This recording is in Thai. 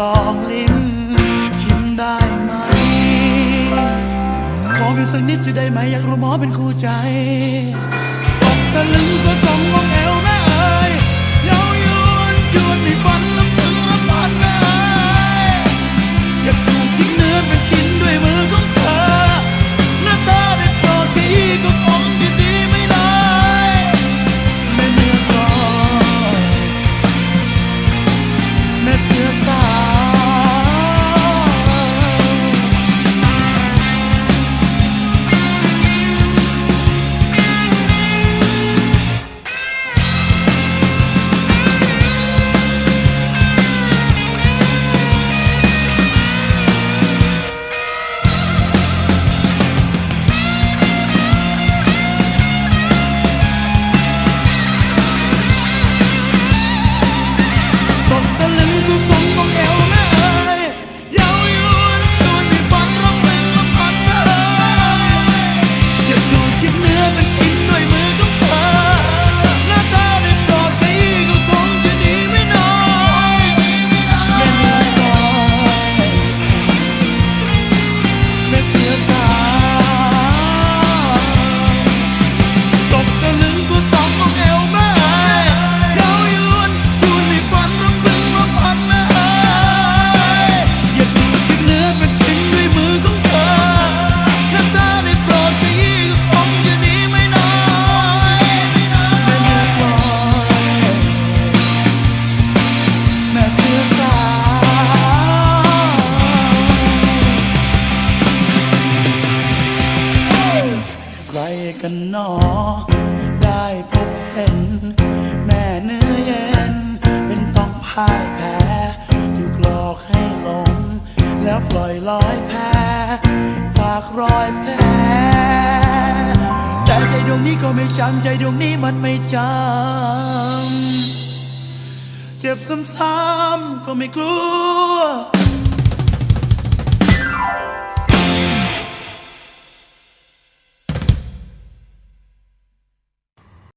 ลองลิ้มชิมได้ไหม ขอเพียงสักนิดจะได้ไหม อยากรู้หมอเป็นคู่ใจตกตะลึงก็สองมองแอว กันหนอ ได้พบเห็น แม่เนื้อเย็น เป็นต้องพ่ายแพ้ถูกหลอกให้หลง แล้วปล่อยลอยแพ้ ฝากรอยแผลใจใจดวงนี้ก็ไม่จำใจดวงนี้มันไม่จำ เจ็บซ้ำๆก็ไม่กลัว